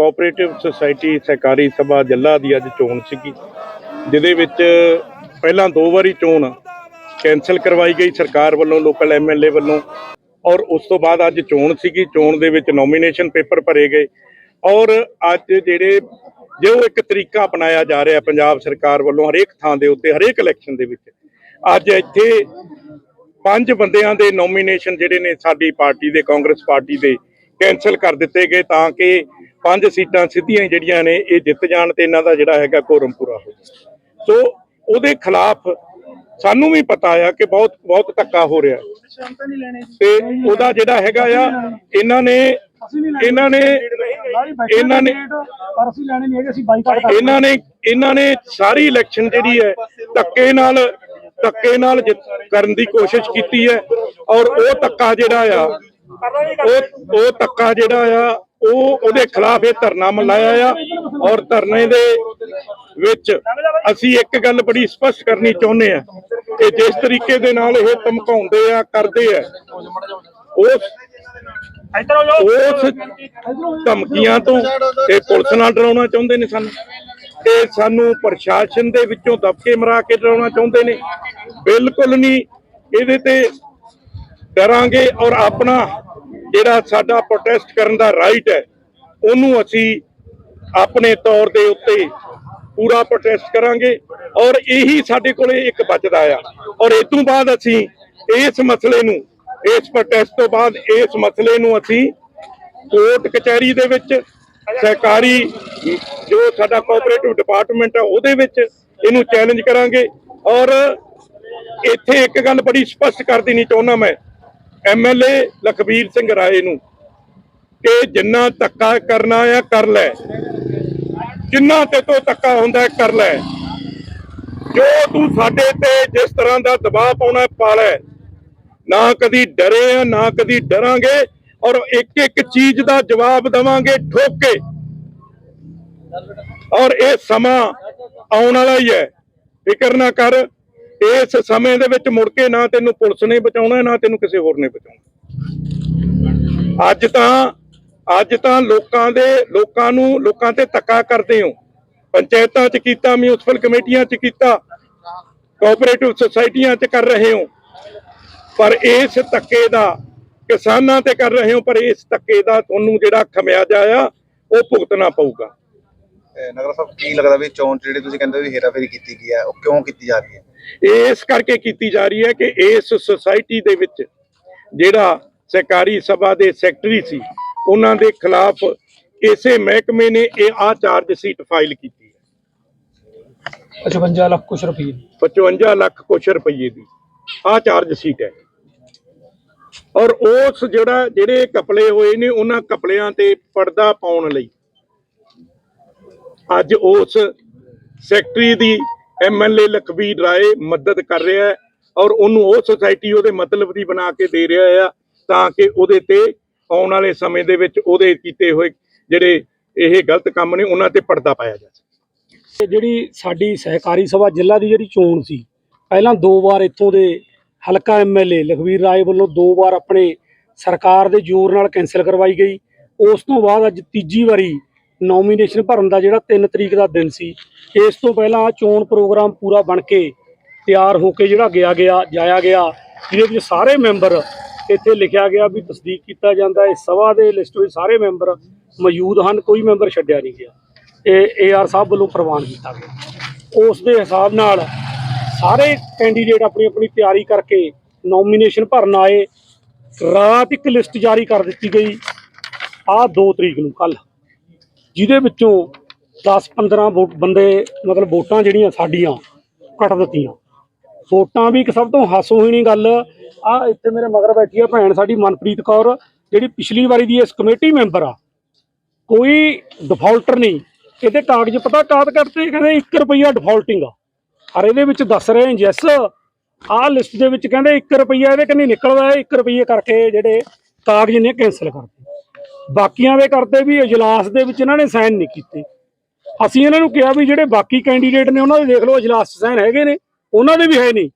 Cooperative society ਸਹਿਕਾਰੀ ਸਭਾ ਜੱਲਾ ਦੀ ਅੱਜ ਚੋਣ ਸੀਗੀ, ਜਿਹਦੇ ਵਿੱਚ ਪਹਿਲਾਂ ਦੋ ਵਾਰੀ ਚੋਣ ਕੈਨਸਲ ਕਰਵਾਈ ਗਈ ਸਰਕਾਰ ਵੱਲੋਂ ਲੋਕਲ ਐਮਐਲਏ ਵੱਲੋਂ, ਔਰ ਉਸ ਤੋਂ ਬਾਅਦ ਅੱਜ ਚੋਣ ਸੀਗੀ, ਚੋਣ ਦੇ ਵਿੱਚ ਨੋਮੀਨੇਸ਼ਨ ਪੇਪਰ ਭਰੇ ਗਏ, ਔਰ ਅੱਜ ਜਿਹੜੇ, ਜੋ ਇੱਕ ਤਰੀਕਾ ਅਪਣਾਇਆ ਜਾ ਰਿਹਾ ਪੰਜਾਬ ਸਰਕਾਰ ਵੱਲੋਂ ਹਰੇਕ ਥਾਂ ਦੇ ਉੱਤੇ, ਹਰੇਕ ਇਲੈਕਸ਼ਨ ਦੇ ਵਿੱਚ, ਅੱਜ ਇੱਥੇ ਪੰਜ ਬੰਦਿਆਂ ਦੇ ਨੋਮੀਨੇਸ਼ਨ ਜਿਹੜੇ ਨੇ ਸਾਡੀ ਪਾਰਟੀ ਦੇ, ਕਾਂਗਰਸ ਪਾਰਟੀ ਦੇ ਕੈਨਸਲ ਕਰ ਦਿੱਤੇ ਗਏ ਤਾਂ ਕਿ ਪੰਜ ਸੀਟਾਂ ਸਿੱਧੀਆਂ ਹੀ ਜਿਹੜੀਆਂ ਨੇ ਇਹ ਜਿੱਤ ਜਾਣ ਤੇ ਇਹਨਾਂ ਦਾ ਜਿਹੜਾ ਹੈਗਾ ਕੋਰਮ ਪੂਰਾ ਹੋ ਸੋ ਉਹਦੇ ਖਿਲਾਫ ਸਾਨੂੰ ਵੀ ਪਤਾ ਆ ਕਿ ਬਹੁਤ ਬਹੁਤ ਧੱਕਾ ਹੋ ਰਿਹਾ। ਤੇ ਉਹਦਾ ਜਿਹੜਾ ਹੈਗਾ ਆ ਇਹਨਾਂ ਨੇ ਇਹਨਾਂ ਨੇ ਇਹਨਾਂ ਨੇ ਪਰ ਅਸੀਂ ਲੈਣੇ ਨਹੀਂ ਹੈਗੇ ਅਸੀਂ ਬਾਈਕਾਟ ਇਹਨਾਂ ਨੇ ਇਹਨਾਂ ਨੇ ਸਾਰੀ ਇਲੈਕਸ਼ਨ ਜਿਹੜੀ ਹੈ ਧੱਕੇ ਨਾਲ ਧੱਕੇ ਨਾਲ ਜਿੱਤ ਕਰਨ ਦੀ ਕੋਸ਼ਿਸ਼ ਕੀਤੀ ਹੈ। ਔਰ ਉਹ ਧੱਕਾ ਜਿਹੜਾ ਆ ਉਹ ਉਹ ਧੱਕਾ ਜਿਹੜਾ ਆ ਉਹ ਉਹਦੇ ਖਿਲਾਫ ਇਹ ਧਰਨਾ ਮਲਾਇਆ ਆ ਔਰ ਧਰਨੇ ਦੇ ਵਿੱਚ ਅਸੀਂ ਇੱਕ ਗੱਲ ਬੜੀ ਸਪਸ਼ਟ ਕਰਨੀ ਚਾਹੁੰਦੇ ਆ ਕਿ ਜਿਸ ਤਰੀਕੇ ਦੇ ਨਾਲ ਇਹ ਧਮਕਾਉਂਦੇ ਆ, ਕਰਦੇ ਆ, ਉਸ ਉਸ ਧਮਕੀਆਂ ਤੋਂ ਤੇ ਪੁਲਿਸ ਨਾਲ ਡਰਾਉਣਾ ਚਾਹੁੰਦੇ ਨੇ ਸਾਨੂੰ। ਤੇ ਸਾਨੂੰ ਪ੍ਰਸ਼ਾਸਨ ਦੇ ਵਿੱਚੋਂ ਦਬਕੇ ਮਰਾ ਕੇ ਡਰਾਉਣਾ ਚਾਹੁੰਦੇ ਨੇ। ਬਿਲਕੁਲ ਨਹੀਂ। ਇਹਦੇ ਤੇ ਡਰਾਂਗੇ ਔਰ ਆਪਣਾ ਜਿਹੜਾ ਸਾਡਾ ਪ੍ਰੋਟੈਸਟ ਕਰਨ ਦਾ ਰਾਈਟ ਹੈ, ਉਹਨੂੰ ਅਸੀਂ ਆਪਣੇ ਤੌਰ ਦੇ ਉੱਤੇ ਪੂਰਾ ਪ੍ਰੋਟੈਸਟ ਕਰਾਂਗੇ ਔਰ ਇਹੀ ਸਾਡੇ ਕੋਲੇ ਇੱਕ ਬਚਦਾ ਆ। ਔਰ ਇਸ ਤੋਂ ਬਾਅਦ ਅਸੀਂ ਇਸ ਮਸਲੇ ਨੂੰ, ਇਸ ਪ੍ਰੋਟੈਸਟ ਤੋਂ ਬਾਅਦ ਇਸ ਮਸਲੇ ਨੂੰ ਅਸੀਂ ਕੋਰਟ ਕਚਹਿਰੀ ਦੇ ਵਿੱਚ ਸਹਿਕਾਰੀ ਜੋ ਸਾਡਾ ਕੋਆਪਰੇਟਿਵ ਡਿਪਾਰਟਮੈਂਟ ਹੈ ਉਹਦੇ ਵਿੱਚ ਇਹਨੂੰ ਚੈਲੰਜ ਕਰਾਂਗੇ। ਔਰ ਇੱਥੇ ਇੱਕ ਗੱਲ ਬੜੀ ਸਪਸ਼ਟ ਕਰ ਦੇਣੀ ਚਾਹੁੰਦਾ ਮੈਂ ਐਮਐਲਏ ਲਖਬੀਰ ਸਿੰਘ ਰਾਏ ਨੂੰ ਕਿ ਜਿੰਨਾ ਧੱਕਾ ਕਰਨਾ ਆ, ਕਰ ਲੈ। ਜਿੰਨਾ ਤੇ ਤੋਂ ਧੱਕਾ ਹੁੰਦਾ, ਕਰ ਲੈ। ਜੋ ਤੂੰ ਸਾਡੇ ਤੇ ਜਿਸ ਤਰ੍ਹਾਂ ਦਾ ਦਬਾਅ ਪਾਉਣਾ ਪਾ ਲੈ ਨਾ ਕਦੀ ਡਰੇ ਆ, ਨਾ ਕਦੀ ਡਰਾਂਗੇ ਔਰ ਇੱਕ ਇੱਕ ਚੀਜ਼ ਦਾ ਜਵਾਬ ਦਵਾਂਗੇ ਠੋਕ ਕੇ। ਔਰ ਇਹ ਸਮਾਂ ਆਉਣ ਵਾਲਾ ਹੀ ਹੈ। ਫਿਕਰ ਨਾ ਕਰ ਇਸ ਸਮੇਂ ਦੇ ਵਿੱਚ ਮੁੜ ਕੇ ਨਾ ਤੈਨੂੰ ਪੁਲਿਸ ਨੇ ਬਚਾਉਣਾ, ਨਾ ਤੈਨੂੰ ਕਿਸੇ ਹੋਰ ਨੇ ਬਚਾਉਣਾ। ਅੱਜ ਤਾਂ ਅੱਜ ਤਾਂ ਲੋਕਾਂ ਦੇ, ਲੋਕਾਂ ਨੂੰ, ਲੋਕਾਂ ਤੇ ਧੱਕਾ ਕਰਦੇ ਹੋ। ਪੰਚਾਇਤਾਂ 'ਚ ਕੀਤਾ ਮਿਊਨਿਸਪਲ ਕਮੇਟੀਆਂ 'ਚ ਕੀਤਾ ਕੋਆਪਰੇਟਿਵ ਸੁਸਾਇਟੀਆਂ 'ਚ ਕਰ ਰਹੇ ਹੋ। ਪਰ ਇਸ ਧੱਕੇ ਦਾ ਕਿਸਾਨਾਂ ਤੇ ਕਰ ਰਹੇ ਹੋ, ਪਰ ਇਸ ਧੱਕੇ ਦਾ ਤੁਹਾਨੂੰ ਜਿਹੜਾ ਖਮਿਆਜਾ ਆ ਉਹ ਭੁਗਤਣਾ ਪਊਗਾ। ਨਗਰ ਸਾਹਿਬ ਕੀ ਲੱਗਦਾ ਵੀ ਚੋਣ ਜਿਹੜੀ ਤੁਸੀਂ ਕਹਿੰਦੇ ਵੀ ਹੇਰਾਫੇਰੀ ਕੀਤੀ ਗਈ ਹੈ, ਉਹ ਕਿਉਂ ਕੀਤੀ ਜਾ ਰਹੀ ਹੈ? ਇਸ ਕਰਕੇ ਕੀਤੀ ਜਾ ਰਹੀ ਹੈ ਕਿ ਇਸ ਸੁਸਾਇਟੀ ਦੇ ਵਿੱਚ ਜਿਹੜਾ ਸਹਿਕਾਰੀ ਸਭਾ ਦੇ ਸੈਕਟਰੀ ਸੀ ਉਹਨਾਂ ਦੇ ਖਿਲਾਫ ਇਸੇ ਮਹਿਕਮੇ ਨੇ ਇਹ ਆ ਚਾਰਜ ਸ਼ੀਟ ਫਾਈਲ ਕੀਤੀ ਹੈ। 55 ਲੱਖ ਕੁਛ ਰੁਪਏ 55 ਲੱਖ ਕੁਛ ਰੁਪਏ ਦੀ ਆ ਚਾਰਜ ਸ਼ੀਟ ਹੈ। ਔਰ ਉਸ ਜਿਹੜਾ ਜਿਹੜੇ ਕਪਲੇ ਹੋਏ ਨੇ ਉਹਨਾਂ ਕਪਲਿਆਂ ਤੇ ਪਰਦਾ ਪਾਉਣ ਲਈ ਅੱਜ ਉਸ ਸੈਕਟਰੀ ਦੀ ਐਮਐਲਏ ਲਖਬੀਰ ਰਾਏ ਮਦਦ ਕਰ ਰਿਹਾ ਹੈ ਔਰ ਉਹਨੂੰ ਉਹ ਸੁਸਾਇਟੀ ਉਹਦੇ ਮਤਲਬ ਦੀ ਬਣਾ ਕੇ ਦੇ ਰਿਹਾ ਆ ਤਾਂ ਕਿ ਉਹਦੇ ਤੇ ਆਉਣ ਵਾਲੇ ਸਮੇਂ ਦੇ ਵਿੱਚ ਉਹਦੇ ਕੀਤੇ ਹੋਏ ਜਿਹੜੇ ਇਹ ਗਲਤ ਕੰਮ ਨੇ ਉਹਨਾਂ ਤੇ ਪਰਦਾ ਪਾਇਆ ਜਾ ਸਕੇ ਤੇ ਜਿਹੜੀ ਸਾਡੀ ਸਹਿਕਾਰੀ ਸਭਾ ਜ਼ਿਲ੍ਹਾ ਦੀ ਜਿਹੜੀ ਚੋਣ ਸੀ, ਪਹਿਲਾਂ ਦੋ ਵਾਰ ਇੱਥੋਂ ਦੇ ਹਲਕਾ ਐਮਐਲਏ ਲਖਵੀਰ ਰਾਏ ਵੱਲੋਂ ਦੋ ਵਾਰ ਆਪਣੇ ਸਰਕਾਰ ਦੇ ਜ਼ੋਰ ਨਾਲ ਕੈਨਸਲ ਕਰਵਾਈ ਗਈ। ਉਸ ਤੋਂ ਬਾਅਦ ਅੱਜ ਤੀਜੀ ਵਾਰੀ ਨੋਮੀਨੇਸ਼ਨ ਭਰਨ ਦਾ ਜਿਹੜਾ 3 ਤਰੀਕ ਦਾ ਦਿਨ ਸੀ, ਇਸ ਤੋਂ ਪਹਿਲਾਂ ਚੋਣ ਪ੍ਰੋਗਰਾਮ ਪੂਰਾ ਬਣ ਕੇ ਤਿਆਰ ਹੋ ਕੇ ਜਿਹੜਾ ਗਿਆ ਗਿਆ, ਜਾਇਆ ਗਿਆ, ਜਿਹਦੇ ਵਿੱਚ ਸਾਰੇ ਮੈਂਬਰ ਇੱਥੇ ਲਿਖਿਆ ਗਿਆ ਵੀ ਤਸਦੀਕ ਕੀਤਾ ਜਾਂਦਾ ਹੈ ਸਭਾ ਦੇ ਲਿਸਟ ਵਿੱਚ ਸਾਰੇ ਮੈਂਬਰ ਮੌਜੂਦ ਹਨ, ਕੋਈ ਮੈਂਬਰ ਛੱਡਿਆ ਨਹੀਂ ਗਿਆ। ਇਹ ਏਆਰ ਸਾਹਿਬ ਵੱਲੋਂ ਪ੍ਰਵਾਨ ਕੀਤਾ ਗਿਆ। ਉਸ ਦੇ ਹਿਸਾਬ ਨਾਲ ਸਾਰੇ ਕੈਂਡੀਡੇਟ ਆਪਣੀ ਆਪਣੀ ਤਿਆਰੀ ਕਰਕੇ ਨੋਮੀਨੇਸ਼ਨ ਭਰਨ ਆਏ। ਰਾਤ ਇੱਕ ਲਿਸਟ ਜਾਰੀ ਕਰ ਦਿੱਤੀ ਗਈ, ਆਹ 2 ਤਰੀਕ ਨੂੰ ਕੱਲ ਜਿਹਦੇ ਵਿੱਚੋਂ 10-15 ਵੋਟ ਬੰਦੇ, ਮਤਲਬ ਵੋਟਾਂ ਜਿਹੜੀਆਂ ਸਾਡੀਆਂ, ਕੱਟ ਦਿੱਤੀਆਂ। ਵੋਟਾਂ ਵੀ ਇੱਕ ਸਭ ਤੋਂ ਹਾਸੋਹੀਣੀ ਗੱਲ, ਆ ਇੱਥੇ ਮੇਰੇ ਮਗਰ ਬੈਠੀ ਆ ਭੈਣ ਸਾਡੀ ਮਨਪ੍ਰੀਤ ਕੌਰ, ਜਿਹੜੀ ਪਿਛਲੀ ਵਾਰੀ ਦੀ ਇਸ ਕਮੇਟੀ ਮੈਂਬਰ ਆ। ਕੋਈ ਡਿਫਾਲਟਰ ਨਹੀਂ। ਇਹਦੇ ਕਾਗਜ਼ ਪਤਾ ਕਾਦ ਕੱਟਦੇ ਕਹਿੰਦੇ 1 ਰੁਪਈਆ ਡਿਫਾਲਟਿੰਗ ਆ। ਪਰ ਇਹਦੇ ਵਿੱਚ ਦੱਸ ਰਹੇ ਜੈਸ ਆਹ ਲਿਸਟ ਦੇ ਵਿੱਚ ਕਹਿੰਦੇ 1 ਰੁਪਈਆ ਇਹਦੇ ਕੰਨੀ ਨਿਕਲਦਾ ਹੈ 1 ਰੁਪਈਏ ਕਰਕੇ ਜਿਹੜੇ ਕਾਗਜ਼ ਨੇ ਕੈਨਸਲ ਕਰਦੇ ਬਾਕੀਆਂ ਦੇ ਕਰਤੇ ਵੀ ਇਜਲਾਸ ਦੇ ਵਿੱਚ ਇਹਨਾਂ ਨੇ ਸਾਈਨ ਨਹੀਂ ਕੀਤੇ। ਅਸੀਂ ਇਹਨਾਂ ਨੂੰ ਕਿਹਾ ਵੀ ਜਿਹੜੇ ਬਾਕੀ ਕੈਂਡੀਡੇਟ ਨੇ ਉਹਨਾਂ ਦੇ ਦੇਖ ਲਓ, ਇਜਲਾਸ 'ਚ ਸਾਈਨ ਹੈਗੇ ਨੇ, ਉਹਨਾਂ ਦੇ ਵੀ ਹੈ ਨਹੀਂ।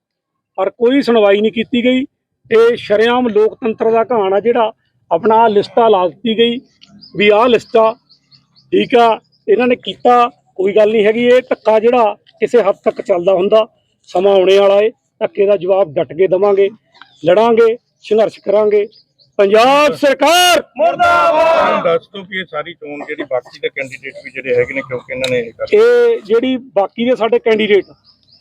ਪਰ ਕੋਈ ਸੁਣਵਾਈ ਨਹੀਂ ਕੀਤੀ ਗਈ। ਇਹ ਸ਼ਰੇਆਮ ਲੋਕਤੰਤਰ ਦਾ ਘਾਣ ਆ ਜਿਹੜਾ ਆਪਣਾ ਲਿਸਟਾ ਲਾ ਦਿੱਤੀ ਗਈ ਵੀ ਆਹ ਲਿਸਟਾ ਠੀਕ ਆ, ਇਹਨਾਂ ਨੇ ਕੀਤਾ, ਕੋਈ ਗੱਲ ਨਹੀਂ ਹੈਗੀ। ਇਹ ਧੱਕਾ ਜਿਹੜਾ ਕਿਸੇ ਹੱਦ ਤੱਕ ਚੱਲਦਾ ਹੁੰਦਾ, ਸਮਾਂ ਆਉਣੇ ਵਾਲਾ ਏ। ਧੱਕੇ ਦਾ ਜਵਾਬ ਡਟ ਕੇ ਦਵਾਂਗੇ, ਲੜਾਂਗੇ, ਸੰਘਰਸ਼ ਕਰਾਂਗੇ। ਪੰਜਾਬ ਸਰਕਾਰ! ਹੁਣ ਦੱਸ ਦਿਓ ਕਿ ਇਹ ਸਾਰੀ ਚੋਣ ਜਿਹੜੀ ਬਾਕੀ ਦੇ ਕੈਂਡੀਡੇਟ ਵੀ ਜਿਹੜੇ ਹੈਗੇ ਨੇ ਕਿਉਂਕਿ ਇਹਨਾਂ ਨੇ ਇਹ ਕਰ ਇਹ ਜਿਹੜੀ ਬਾਕੀ ਦੇ ਸਾਡੇ ਕੈਂਡੀਡੇਟ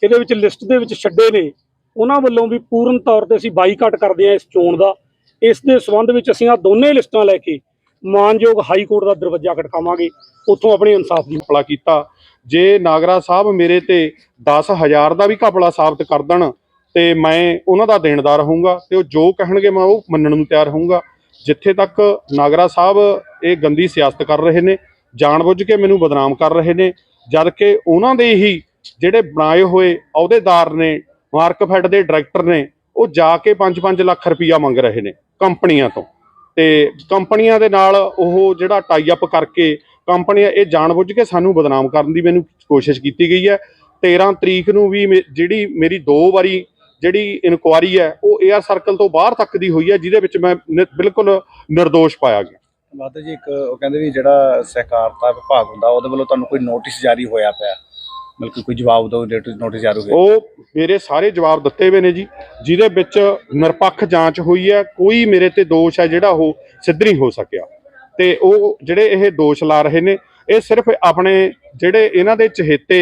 ਇਹਦੇ ਵਿੱਚ ਲਿਸਟ ਦੇ ਵਿੱਚ ਛੱਡੇ ਨੇ ਉਹਨਾਂ ਵੱਲੋਂ ਵੀ ਪੂਰਨ ਤੌਰ ਤੇ ਅਸੀਂ ਬਾਈਕਾਟ ਕਰਦੇ ਹਾਂ ਇਸ ਚੋਣ ਦਾ। ਇਸ ਦੇ ਸੰਬੰਧ ਵਿੱਚ ਅਸੀਂ ਆ ਦੋਨੇ ਲਿਸਟਾਂ ਲੈ ਕੇ ਮਾਨਯੋਗ ਹਾਈ ਕੋਰਟ ਦਾ ਦਰਵਾਜ਼ਾ ਖੜਕਾਵਾਂਗੇ। ਉੱਥੋਂ ਆਪਣੇ ਇਨਸਾਫ ਦੀ ਘਪਲਾ ਕੀਤਾ। ਜੇ ਨਾਗਰਾ ਸਾਹਿਬ ਮੇਰੇ ਤੇ 10000 ਦਾ ਵੀ ਘਪਲਾ ਸਾਬਤ ਕਰ ਦੇਣ ਤੇ ਮੈਂ ਉਹਨਾਂ ਦਾ ਦੇਣਦਾਰ ਹੋਊਂਗਾ ਤੇ ਉਹ ਜੋ ਕਹਿਣਗੇ ਮੈਂ ਉਹ ਮੰਨਣ ਨੂੰ ਤਿਆਰ ਹੋਊਂਗਾ। ਜਿੱਥੇ ਤੱਕ ਨਾਗਰਾ ਸਾਹਿਬ ਇਹ ਗੰਦੀ ਸਿਆਸਤ ਕਰ ਰਹੇ ਨੇ, ਜਾਣਬੁੱਝ ਕੇ ਮੈਨੂੰ ਬਦਨਾਮ ਕਰ ਰਹੇ ਨੇ, ਜਦ ਕਿ ਉਹਨਾਂ ਦੇ ਹੀ ਜਿਹੜੇ ਬਣਾਏ ਹੋਏ ਅਹੁਦੇਦਾਰ ਨੇ ਮਾਰਕਫੈਡ ਦੇ ਡਾਇਰੈਕਟਰ ਨੇ, ਉਹ ਜਾ ਕੇ 5-5 ਲੱਖ ਰੁਪਈਆ ਮੰਗ ਰਹੇ ਨੇ ਕੰਪਨੀਆਂ ਤੋਂ। ਤੇ ਕੰਪਨੀਆਂ ਦੇ ਨਾਲ ਉਹ ਜਿਹੜਾ ਟਾਈ ਅਪ ਕਰਕੇ ਕੰਪਨੀਆਂ, ਇਹ ਜਾਣਬੁੱਝ ਕੇ ਸਾਨੂੰ ਬਦਨਾਮ ਕਰਨ ਦੀ ਮੈਨੂੰ ਕੋਸ਼ਿਸ਼ ਕੀਤੀ ਗਈ ਹੈ। 13 ਤਰੀਕ ਨੂੰ ਵੀ ਮੇ- ਜਿਹੜੀ ਮੇਰੀ ਦੋ ਵਾਰੀ ਜਿਹੜੀ ਇਨਕੁਆਰੀ ਹੈ ਉਹ ਏਆਰ ਸਰਕਲ ਤੋਂ ਬਾਹਰ ਤੱਕ ਦੀ ਹੋਈ ਹੈ ਜਿਹਦੇ ਵਿੱਚ ਮੈਂ ਬਿਲਕੁਲ ਨਿਰਦੋਸ਼ ਪਾਇਆ ਗਿਆ। ਮਾਤਾ ਜੀ ਇੱਕ ਉਹ ਕਹਿੰਦੇ ਵੀ ਜਿਹੜਾ ਸਹਿਕਾਰਤਾ ਵਿਭਾਗ ਹੁੰਦਾ ਉਹਦੇ ਵੱਲੋਂ ਤੁਹਾਨੂੰ ਕੋਈ ਨੋਟਿਸ ਜਾਰੀ ਹੋਇਆ ਪਿਆ? ਬਲਕਿ ਕੋਈ ਜਵਾਬ ਦੋ ਨੋਟਿਸ ਜਾਰੀ ਹੋਇਆ ਉਹ ਮੇਰੇ ਸਾਰੇ ਜਵਾਬ ਦਿੱਤੇ ਹੋਏ ਨੇ ਜੀ ਜਿਹਦੇ ਵਿੱਚ ਨਿਰਪੱਖ ਜਾਂਚ ਹੋਈ ਹੈ ਕੋਈ ਮੇਰੇ ਤੇ ਦੋਸ਼ ਹੈ ਜਿਹੜਾ ਉਹ ਸਿੱਧ ਨਹੀਂ ਹੋ ਸਕਿਆ। ਤੇ ਉਹ ਜਿਹੜੇ ਇਹ ਦੋਸ਼ ਲਾ ਰਹੇ ਨੇ ਇਹ ਸਿਰਫ ਆਪਣੇ ਜਿਹੜੇ ਇਹਨਾਂ ਦੇ ਚਹੇਤੇ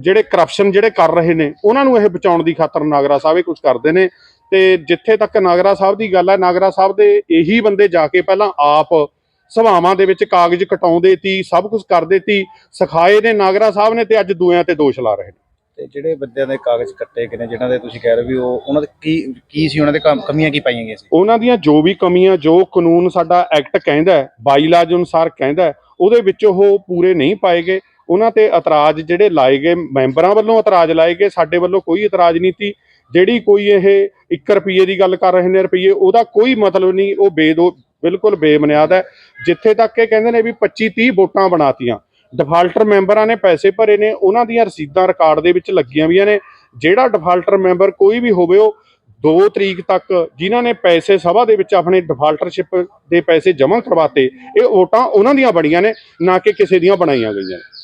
ਜਿਹੜੇ ਕਰਪਸ਼ਨ ਜਿਹੜੇ ਕਰ ਰਹੇ ਨੇ ਉਹਨਾਂ ਨੂੰ ਇਹ ਬਚਾਉਣ ਦੀ ਖਾਤਰ ਨਾਗਰਾ ਸਾਹਿਬ ਇਹ ਕੁਝ ਕਰਦੇ ਨੇ। ਤੇ ਜਿੱਥੇ ਤੱਕ ਨਾਗਰਾ ਸਾਹਿਬ ਦੀ ਗੱਲ ਹੈ ਨਾਗਰਾ ਸਾਹਿਬ ਦੇ ਇਹੀ ਬੰਦੇ ਜਾ ਕੇ ਪਹਿਲਾਂ ਆਪ ਸਭਾਵਾਂ ਦੇ ਵਿੱਚ ਕਾਗਜ਼ ਕਟਾਉਂਦੇ ਤੀ ਸਭ ਕੁਝ ਕਰਦੇ ਤੀ ਸਿਖਾਏ ਨੇ ਨਾਗਰਾ ਸਾਹਿਬ ਨੇ ਤੇ ਅੱਜ ਦੂਆਂ ਤੇ ਦੋਸ਼ ਲਾ ਰਹੇ ਨੇ। ਤੇ ਜਿਹੜੇ ਬੰਦਿਆਂ ਦੇ ਕਾਗਜ਼ ਕੱਟੇ ਗਏ ਨੇ ਜਿਨ੍ਹਾਂ ਦੇ ਤੁਸੀਂ ਕਹਿ ਰਹੇ ਵੀ ਉਹ ਉਹਨਾਂ ਦੇ ਕੀ ਕੀ ਸੀ ਉਹਨਾਂ ਦੇ ਕੰਮ- ਕਮੀਆਂ ਕੀ ਪਾਈਆਂ ਗਈਆਂ ਸੀ? ਉਹਨਾਂ ਦੀਆਂ ਜੋ ਵੀ ਕਮੀਆਂ ਜੋ ਕਾਨੂੰਨ ਸਾਡਾ ਐਕਟ ਕਹਿੰਦਾ ਹੈ ਬਾਈਲਾਜ ਅਨੁਸਾਰ ਕਹਿੰਦਾ ਹੈ, ਉਹਦੇ ਵਿੱਚ ਉਹ ਪੂਰੇ ਨਹੀਂ ਪਾਏ ਗਏ। ਉਹਨਾਂ ਤੇ ਇਤਰਾਜ਼ ਜਿਹੜੇ ਲਾਏ ਗਏ ਮੈਂਬਰਾਂ ਵੱਲੋਂ ਇਤਰਾਜ਼ ਲਾਏ ਗਏ, ਸਾਡੇ ਵੱਲੋਂ ਕੋਈ ਇਤਰਾਜ਼ ਨਹੀਂ ਸੀ। ਜਿਹੜੀ ਕੋਈ ਇਹ 1 ਰੁਪਏ ਦੀ ਗੱਲ ਕਰ ਰਹੇ ਨੇ ਰੁਪਏ ਉਹਦਾ ਕੋਈ ਮਤਲਬ ਨਹੀਂ, ਉਹ ਬੇਦੋ, ਬਿਲਕੁਲ ਬੇਬੁਨਿਆਦ ਹੈ। ਜਿੱਥੇ ਤੱਕ ਇਹ ਕਹਿੰਦੇ ਨੇ ਵੀ 25 30 ਵੋਟਾਂ ਬਣਾਤੀਆਂ। ਡਿਫਾਲਟਰ ਮੈਂਬਰਾਂ ਨੇ ਪੈਸੇ ਭਰੇ ਨੇ, ਉਹਨਾਂ ਦੀਆਂ ਰਸੀਦਾਂ ਰਿਕਾਰਡ ਦੇ ਵਿੱਚ ਲੱਗੀਆਂ ਵੀਆਂ ਨੇ। ਜਿਹੜਾ ਡਿਫਾਲਟਰ ਮੈਂਬਰ ਕੋਈ ਵੀ ਹੋਵੇ, ਉਹ 2 ਤਰੀਕ ਤੱਕ ਜਿਨ੍ਹਾਂ ਨੇ ਪੈਸੇ ਸਭਾ ਦੇ ਵਿੱਚ ਆਪਣੇ ਡਿਫਾਲਟਰਸ਼ਿਪ ਦੇ ਪੈਸੇ ਜਮ੍ਹਾਂ ਕਰਵਾਤੇ, ਇਹ ਵੋਟਾਂ ਉਹਨਾਂ ਦੀਆਂ ਬਣੀਆਂ ਨੇ, ਨਾ ਕਿ ਕਿਸੇ ਦੀਆਂ ਬਣਾਈਆਂ ਗਈਆਂ ਨੇ।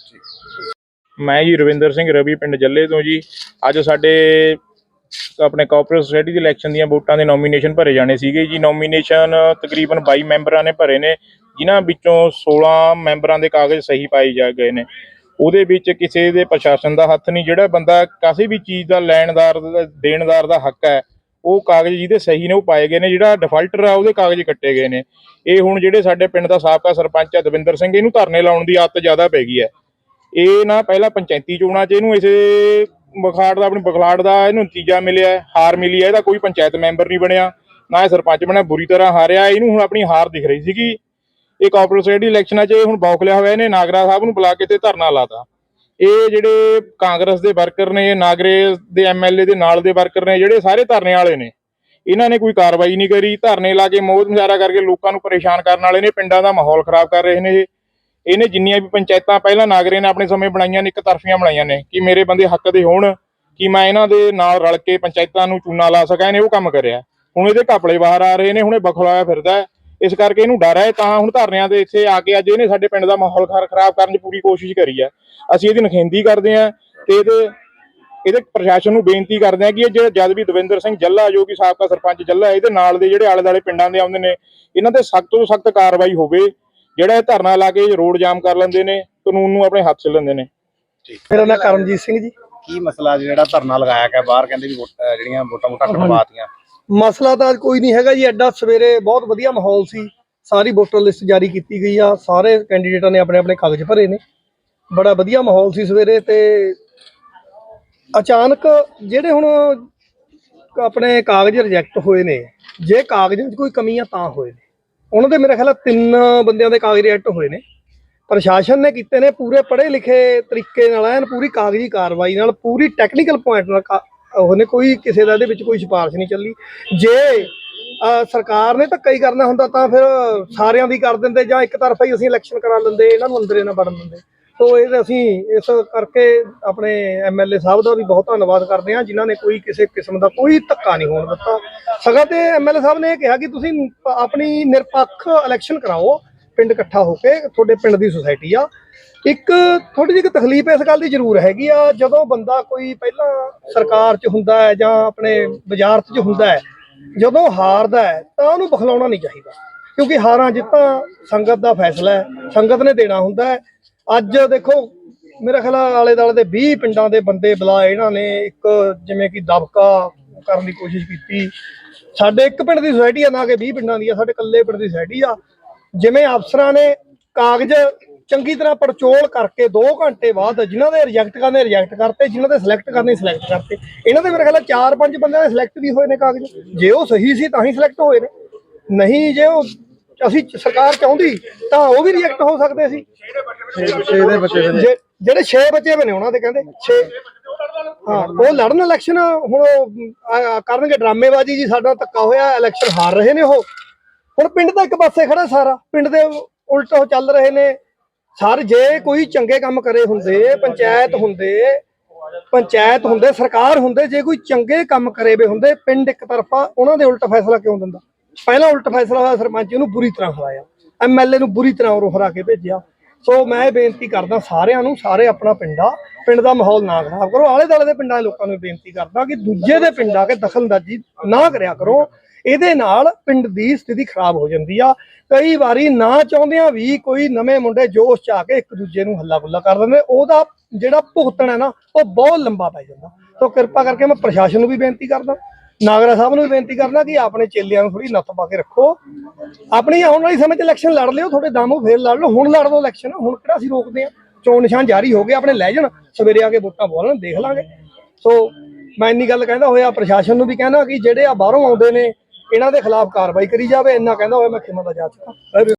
ਮੈਂ ਜੀ ਰਵਿੰਦਰ ਸਿੰਘ ਰਵੀ ਪਿੰਡ ਜੱਲੇ ਤੋਂ ਜੀ। ਅੱਜ ਸਾਡੇ ਆਪਣੇ ਕਾਰਪੋਰੇਟ ਸੋਸਾਇਟੀ ਦੀ ਇਲੈਕਸ਼ਨ ਦੀਆਂ ਵੋਟਾਂ ਦੇ ਨੋਮੀਨੇਸ਼ਨ ਭਰੇ ਜਾਣੇ ਸੀਗੇ ਜੀ। ਨੋਮੀਨੇਸ਼ਨ ਤਕਰੀਬਨ 22 ਮੈਂਬਰਾਂ ਨੇ ਭਰੇ ਨੇ, ਜਿਨ੍ਹਾਂ ਵਿੱਚੋਂ 16 ਮੈਂਬਰਾਂ ਦੇ ਕਾਗਜ਼ ਸਹੀ ਪਾਏ ਜਾ ਗਏ ਨੇ। ਉਹਦੇ ਵਿੱਚ ਕਿਸੇ ਦੇ ਪ੍ਰਸ਼ਾਸਨ ਦਾ ਹੱਥ ਨਹੀਂ, ਜਿਹੜਾ ਬੰਦਾ ਕਿਸੇ ਵੀ ਚੀਜ਼ ਦਾ ਲੈਣਦਾਰ ਦੇਣਦਾਰ ਦਾ ਹੱਕ ਹੈ, ਉਹ ਕਾਗਜ਼ ਜਿਹਦੇ ਸਹੀ ਨੇ ਉਹ ਪਾਏ ਗਏ ਨੇ। ਜਿਹੜਾ ਡਿਫਾਲਟਰ ਆ, ਉਹਦੇ ਕਾਗਜ਼ ਕੱਟੇ ਗਏ ਨੇ। ਇਹ ਹੁਣ ਜਿਹੜੇ ਸਾਡੇ ਪਿੰਡ ਦਾ ਸਾਬਕਾ ਸਰਪੰਚ ਹੈ ਦਵਿੰਦਰ ਸਿੰਘ, ਇਹਨੂੰ ਧਰਨੇ ਲਾਉਣ ਦੀ ਆਦਤ ਜ਼ਿਆਦਾ ਪੈ ਗਈ ਹੈ। ਇਹ ਨਾ ਪਹਿਲਾਂ ਪੰਚਾਇਤੀ ਚੋਣਾਂ 'ਚ ਇਹਨੂੰ ਇਸੇ ਬਖਲਾੜ ਦਾ, ਆਪਣੀ ਬਖਲਾੜ ਦਾ ਇਹਨੂੰ ਨਤੀਜਾ ਮਿਲਿਆ ਹਾਰ ਮਿਲੀ ਹੈ, ਇਹਦਾ ਕੋਈ ਪੰਚਾਇਤ ਮੈਂਬਰ ਨਹੀਂ ਬਣਿਆ, ਨਾ ਇਹ ਸਰਪੰਚ ਬਣਿਆ, ਬੁਰੀ ਤਰ੍ਹਾਂ ਹਾਰਿਆ, ਇਹਨੂੰ ਹੁਣ ਆਪਣੀ ਹਾਰ ਦਿਖ ਰਹੀ ਸੀਗੀ। ਇਹ ਕਾਰਪੋਰੇਟ ਸੋਸਾਇਟੀ ਇਲੈਕਸ਼ਨਾਂ 'ਚ ਹੁਣ ਬੌਖਲਿਆ ਹੋਇਆ, ਇਹਨੇ ਨਾਗਰਾ ਸਾਹਿਬ ਨੂੰ ਬੁਲਾ ਕੇ ਤੇ ਧਰਨਾ ਲਾਤਾ ਇਹ ਜਿਹੜੇ ਕਾਂਗਰਸ ਦੇ ਵਰਕਰ ਨੇ, ਨਾਗਰੇ ਦੇ ਐਮਐਲਏ ਦੇ ਨਾਲ ਦੇ ਵਰਕਰ ਨੇ, ਜਿਹੜੇ ਸਾਰੇ ਧਰਨੇ ਵਾਲੇ ਨੇ, ਇਹਨਾਂ ਨੇ ਕੋਈ ਕਾਰਵਾਈ ਨਹੀਂ ਕਰੀ, ਧਰਨੇ ਲਾ ਕੇ ਮੋਦ ਮੁਜ਼ਾਹਰਾ ਕਰਕੇ ਲੋਕਾਂ ਨੂੰ ਪਰੇਸ਼ਾਨ ਕਰਨ ਵਾਲੇ ਨੇ, ਪਿੰਡਾਂ ਦਾ ਮਾਹੌਲ ਖਰਾਬ ਕਰ ਰਹੇ ਨੇ ਇਹ। ਇਹਨੇ ਜਿੰਨੀਆਂ ਵੀ ਪੰਚਾਇਤਾਂ ਪਹਿਲਾਂ ਨਾਗਰੇ ਨੇ ਆਪਣੇ ਸਮੇਂ ਬਣਾਈਆਂ ਨੇ, ਇੱਕ ਤਰਫੀਆਂ ਬਣਾਈਆਂ ਨੇ, ਕਿ ਮੇਰੇ ਬੰਦੇ ਹੱਕ ਦੇ ਹੋਣ, ਕਿ ਮੈਂ ਇਹਨਾਂ ਦੇ ਨਾਲ ਰਲ ਕੇ ਪੰਚਾਇਤਾਂ ਨੂੰ ਚੂਨਾ ਲਾ ਸਕਾਂ, ਇਹਨੇ ਉਹ ਕੰਮ ਕਰਿਆ। ਹੁਣ ਇਹਦੇ ਘਪਲੇ ਬਾਹਰ ਆ ਰਹੇ ਨੇ, ਹੁਣ ਬਖਲਾਇਆ ਫਿਰਦਾ ਇਸ ਕਰਕੇ ਇਹਨੂੰ ਡਰ ਹੈ, ਤਾਂ ਹੁਣ ਧਰਨਿਆਂ ਦੇ ਇੱਥੇ ਆ ਕੇ ਅੱਜ ਇਹਨੇ ਸਾਡੇ ਪਿੰਡ ਦਾ ਮਾਹੌਲ ਖਰਾਬ ਕਰਨ ਦੀ ਪੂਰੀ ਕੋਸ਼ਿਸ਼ ਕਰੀ ਹੈ। ਅਸੀਂ ਇਹਦੀ ਨਖੇਂਦੀ ਕਰਦੇ ਹਾਂ ਤੇ ਇਹਦੇ ਇਹਦੇ ਪ੍ਰਸ਼ਾਸਨ ਨੂੰ ਬੇਨਤੀ ਕਰਦੇ ਹਾਂ ਕਿ ਇਹ ਜਿਹੜਾ ਜਦ ਵੀ ਦਵਿੰਦਰ ਸਿੰਘ ਜੱਲਾ, ਜੋ ਕਿ ਸਾਬਕਾ ਸਰਪੰਚ ਜੱਲਾ ਇਹਦੇ ਨਾਲ ਦੇ ਜਿਹੜੇ ਆਲੇ ਦੁਆਲੇ ਪਿੰਡਾਂ ਦੇ ਆਉਂਦੇ ਨੇ, ਇਹਨਾਂ ਤੇ ਸਖਤ ਤੋਂ ਸਖਤ ਕਾਰਵਾਈ ਹੋਵੇ। ਜਿਹੜਾ ਇਹ ਧਰਨਾ ਲਾ ਕੇ ਰੋਡ ਜਾਮ ਕਰ ਲੈਂਦੇ ਨੇ ਕਾਨੂੰਨ ਨੂੰ ਆਪਣੇ ਹੱਥ 'ਚ ਲੈਂਦੇ ਨੇ। ਮੇਰਾ ਨਾਮ ਕਰਮਜੀਤ ਸਿੰਘ ਜੀ? ਕੀ ਮਸਲਾ ਜਿਹੜਾ ਧਰਨਾ ਲਗਾਇਆ ਗਿਆ ਬਾਹਰ ਕਹਿੰਦੇ ਵੀ ਜਿਹੜੀਆਂ ਵੋਟਾਂ ਵੋਟਾਂ ਕਟਵਾਤੀਆਂ ਮਸਲਾ ਤਾਂ ਕੋਈ ਨਹੀਂ ਹੈਗਾ ਜੀ ਐਡਾ ਸਵੇਰੇ ਬਹੁਤ ਵਧੀਆ ਮਾਹੌਲ ਸੀ। ਸਾਰੀ ਵੋਟਰ ਲਿਸਟ ਜਾਰੀ ਕੀਤੀ ਗਈ ਆ ਸਾਰੇ ਕੈਂਡੀਡੇਟਾਂ ਨੇ ਆਪਣੇ ਆਪਣੇ ਕਾਗਜ਼ ਭਰੇ ਨੇ। ਬੜਾ ਵਧੀਆ ਮਾਹੌਲ ਸੀ ਸਵੇਰੇ ਤੇ ਅਚਾਨਕ ਜਿਹੜੇ ਹੁਣ ਆਪਣੇ ਕਾਗਜ਼ ਰਿਜੈਕਟ ਹੋਏ ਨੇ ਜੇ ਕਾਗਜ਼ਾਂ 'ਚ ਕੋਈ ਕਮੀਆਂ ਤਾਂ ਹੋਏ ਨੇ। ਉਹਨਾਂ ਦੇ ਮੇਰੇ ਖਿਆਲ ਨਾਲ ਤਿੰਨ ਬੰਦਿਆਂ ਦੇ ਕਾਗਜ਼ ਰਿਜੈਕਟ ਹੋਏ ਨੇ। ਪ੍ਰਸ਼ਾਸਨ ਨੇ ਕੀਤੇ ਨੇ ਪੂਰੇ ਪੜ੍ਹੇ ਲਿਖੇ ਤਰੀਕੇ ਨਾਲ ਐਨ ਪੂਰੀ ਕਾਗਜ਼ੀ ਕਾਰਵਾਈ ਨਾਲ ਪੂਰੀ ਟੈਕਨੀਕਲ ਪੁਆਇੰਟ ਨਾਲ ਕਾ- ਉਹਨੇ ਕੋਈ ਕਿਸੇ ਦਾ ਇਹਦੇ ਵਿੱਚ ਕੋਈ ਸਿਫਾਰਿਸ਼ ਨਹੀਂ ਚੱਲੀ। ਜੇ ਅਹ, ਸਰਕਾਰ ਨੇ ਧੱਕਾ ਹੀ ਕਰਨਾ ਹੁੰਦਾ ਤਾਂ ਫਿਰ ਸਾਰਿਆਂ ਦੀ ਕਰ ਦਿੰਦੇ ਜਾਂ ਇੱਕ ਤਰਫਾ ਹੀ ਅਸੀਂ ਇਲੈਕਸ਼ਨ ਕਰਾ ਲੈਂਦੇ ਇਹਨਾਂ ਨੂੰ ਅੰਦਰੇ ਨਾ ਵੜਨ ਦਿੰਦੇ। ਸੋ ਇਹ ਅਸੀਂ ਇਸ ਕਰਕੇ ਆਪਣੇ ਐਮਐਲਏ ਸਾਹਿਬ ਦਾ ਵੀ ਬਹੁਤ ਧੰਨਵਾਦ ਕਰਦੇ ਹਾਂ, ਜਿਨ੍ਹਾਂ ਨੇ ਕੋਈ ਕਿਸੇ ਕਿਸਮ ਦਾ ਕੋਈ ਧੱਕਾ ਨਹੀਂ ਹੋਣ ਦਿੱਤਾ। ਸਗੋਂ ਤੇ ਐਮਐਲਏ ਸਾਹਿਬ ਨੇ ਇਹ ਕਿਹਾ ਕਿ ਤੁਸੀਂ ਆਪਣੀ ਨਿਰਪੱਖ ਇਲੈਕਸ਼ਨ ਕਰਾਓ, ਪਿੰਡ ਇਕੱਠਾ ਹੋ ਕੇ, ਤੁਹਾਡੇ ਪਿੰਡ ਦੀ ਸੁਸਾਇਟੀ ਆ। ਇੱਕ ਥੋੜੀ ਜਿਹੀ ਕੁ ਤਕਲੀਫ ਇਸ ਗੱਲ ਦੀ ਜ਼ਰੂਰ ਹੈਗੀ ਆ, ਜਦੋਂ ਬੰਦਾ ਕੋਈ ਪਹਿਲਾਂ ਸਰਕਾਰ 'ਚ ਹੁੰਦਾ ਹੈ ਜਾਂ ਆਪਣੇ ਵਜ਼ਾਰਤ 'ਚ ਹੁੰਦਾ ਹੈ, ਜਦੋਂ ਹਾਰਦਾ ਹੈ ਤਾਂ ਉਹਨੂੰ ਬਖਲਾਉਣਾ ਨਹੀਂ ਚਾਹੀਦਾ। ਕਿਉਂਕਿ ਹਾਰਾਂ ਜਿੱਤਾਂ ਸੰਗਤ ਦਾ ਫੈਸਲਾ ਹੈ, ਸੰਗਤ ਨੇ ਦੇਣਾ ਹੁੰਦਾ ਹੈ ਅੱਜ ਦੇਖੋ, ਮੇਰੇ ਖਿਆਲ ਆਲੇ ਦਾਲੇ ਦੇ 20 ਪਿੰਡਾਂ ਦੇ ਬੰਦੇ ਬੁਲਾਏ ਇਹਨਾਂ ਨੇ, ਇੱਕ ਜਿਵੇਂ ਕਿ ਦਬਕਾ ਕਰਨ ਦੀ ਕੋਸ਼ਿਸ਼ ਕੀਤੀ। ਸਾਡੇ ਇੱਕ ਪਿੰਡ ਦੀ ਸੁਸਾਇਟੀ ਆ, ਨਾ ਕਿ 20 ਪਿੰਡਾਂ ਦੀ ਆ, ਸਾਡੇ ਇਕੱਲੇ ਪਿੰਡ ਦੀ ਸੁਸਾਇਟੀ ਆ। ਜਿਵੇਂ ਅਫਸਰਾਂ ਨੇ ਕਾਗਜ਼ ਚੰਗੀ ਤਰ੍ਹਾਂ ਪੜਚੋਲ ਕਰਕੇ 2 ਘੰਟੇ ਬਾਅਦ ਜਿਨ੍ਹਾਂ ਦੇ ਰਿਜੈਕਟ ਕਰਨੇ ਰਿਜੈਕਟ ਕਰਤੇ, ਜਿਨ੍ਹਾਂ ਦੇ ਸਿਲੈਕਟ ਕਰਨੇ ਸਿਲੈਕਟ ਕਰਤੇ। ਇਹਨਾਂ ਦੇ ਮੇਰੇ ਖਿਆਲ ਚਾਰ ਪੰਜ ਬੰਦਿਆਂ ਦੇ ਸਿਲੈਕਟ ਵੀ ਹੋਏ ਨੇ ਕਾਗਜ਼। ਜੇ ਉਹ ਸਹੀ ਸੀ, ਤਾਂ ਹੀ ਸਿਲੈਕਟ ਹੋਏ ਨੇ। ਨਹੀਂ, ਜੇ ਉਹ ਅਸੀਂ ਸਰਕਾਰ ਚਾਹੁੰਦੀ ਤਾਂ ਉਹ ਵੀ ਰਿਜੈਕਟ ਹੋ ਸਕਦੇ ਸੀ। ਜੇ- ਜਿਹੜੇ 6 ਬੱਚੇ ਬਣੇ ਉਹਨਾਂ ਦੇ ਕਹਿੰਦੇ 6 ਹਾਂ ਉਹ ਲੜਨ ਇਲੈਕਸ਼ਨ ਹੁਣ ਉਹ ਆ- ਆ ਕਰਨਗੇ ਡਰਾਮੇਬਾਜ਼ੀ ਜੀ ਸਾਡਾ ਧੱਕਾ ਹੋਇਆ ਇਲੈਕਸ਼ਨ ਹਾਰ ਰਹੇ ਨੇ ਉਹ। ਹੁਣ ਪਿੰਡ ਤਾਂ ਇੱਕ ਪਾਸੇ ਖੜਾ ਸਾਰਾ ਪਿੰਡ ਦੇ ਉਲਟ ਉਹ ਚੱਲ ਰਹੇ ਨੇ। ਸਰ ਜੇ ਕੋਈ ਚੰਗੇ ਕੰਮ ਕਰੇ ਹੁੰਦੇ ਪੰਚਾਇਤ ਹੁੰਦੇ ਪੰਚਾਇਤ ਹੁੰਦੇ ਸਰਕਾਰ ਹੁੰਦੇ ਜੇ ਕੋਈ ਚੰਗੇ ਕੰਮ ਕਰੇ ਵੇ ਹੁੰਦੇ ਪਿੰਡ ਇੱਕ ਤਰਫਾ ਉਹਨਾਂ ਦੇ ਉਲਟ ਫੈਸਲਾ ਕਿਉਂ ਦਿੰਦਾ? ਪਹਿਲਾਂ ਉਲਟ ਫੈਸਲਾ ਹੋਇਆ ਸਰਪੰਚ ਨੂੰ ਬੁਰੀ ਤਰ੍ਹਾਂ ਹਰਾਇਆ ਐਮਐਲਏ ਨੂੰ ਬੁਰੀ ਤਰ੍ਹਾਂ ਉਰੋਂ ਹਰਾ ਕੇ ਭੇਜਿਆ। ਸੋ ਮੈਂ ਇਹ ਬੇਨਤੀ ਕਰਦਾ ਸਾਰਿਆਂ ਨੂੰ, ਸਾਰੇ ਆਪਣਾ ਪਿੰਡਾ, ਪਿੰਡ ਦਾ ਮਾਹੌਲ ਨਾ ਖਰਾਬ ਕਰੋ। ਆਲੇ ਦਾਲੇ ਦੇ ਪਿੰਡਾਂ ਦੇ ਲੋਕਾਂ ਨੂੰ ਬੇਨਤੀ ਕਰਦਾ ਕਿ ਦੂਜੇ ਦੇ ਪਿੰਡਾਂ ਕੇ ਦਖਲਅੰਦਾਜ਼ੀ ਨਾ ਕਰਿਆ ਕਰੋ। ਇਹਦੇ ਨਾਲ ਪਿੰਡ ਦੀ ਸਥਿਤੀ ਖਰਾਬ ਹੋ ਜਾਂਦੀ ਆ। ਕਈ ਵਾਰੀ ਨਾ ਚਾਹੁੰਦਿਆਂ ਵੀ ਕੋਈ ਨਵੇਂ ਮੁੰਡੇ ਜੋਸ਼ ਚ ਆ ਕੇ ਇੱਕ ਦੂਜੇ ਨੂੰ ਹੱਲਾ ਗੁੱਲਾ ਕਰ ਦਿੰਦੇ। ਉਹਦਾ ਜਿਹੜਾ ਭੁਗਤਣ ਹੈ ਨਾ, ਉਹ ਬਹੁਤ ਲੰਬਾ ਪੈ ਜਾਂਦਾ। ਸੋ ਕਿਰਪਾ ਕਰਕੇ ਮੈਂ ਪ੍ਰਸ਼ਾਸਨ ਨੂੰ ਵੀ ਬੇਨਤੀ ਕਰਦਾ। ਨਾਗਰਾ ਸਾਹਿਬ ਨੂੰ ਵੀ ਬੇਨਤੀ ਕਰਨਾ ਕਿ ਆਪਣੇ ਚੇਲਿਆਂ ਨੂੰ ਥੋੜੀ ਨੱਥ ਪਾ ਕੇ ਰੱਖੋ। ਆਪਣੀ ਆਉਣ ਵਾਲੀ ਸਮੇਂ 'ਚ ਇਲੈਕਸ਼ਨ ਲੜ ਲਿਓ, ਤੁਹਾਡੇ ਦਮ ਫੇਰ ਲੜ ਲਓ। ਹੁਣ ਲੜ ਲਓ ਇਲੈਕਸ਼ਨ ਹੁਣ ਕਿਹੜਾ ਅਸੀਂ ਰੋਕਦੇ ਆ ਚੋਣ ਨਿਸ਼ਾਨ ਜਾਰੀ ਹੋ ਗਏ, ਆਪਣੇ ਲੈ ਜਾਣ, ਸਵੇਰੇ ਆ ਕੇ ਵੋਟਾਂ ਬੋਲਣ ਦੇਖ ਲਾਂਗੇ। ਸੋ ਮੈਂ ਇੰਨੀ ਗੱਲ ਕਹਿੰਦਾ ਹੋਇਆ, ਪ੍ਰਸ਼ਾਸਨ ਨੂੰ ਵੀ ਕਹਿਣਾ ਕਿ ਜਿਹੜੇ ਆ ਬਾਹਰੋਂ ਆਉਂਦੇ ਨੇ, ਇਹਨਾਂ ਦੇ ਖਿਲਾਫ ਕਾਰਵਾਈ ਕਰੀ ਜਾਵੇ, ਇੰਨਾ ਕਹਿੰਦਾ ਹੋਇਆ ਮੈਂ ਖਿਮਾ ਦਾ ਜਾ ਚੁੱਕਾ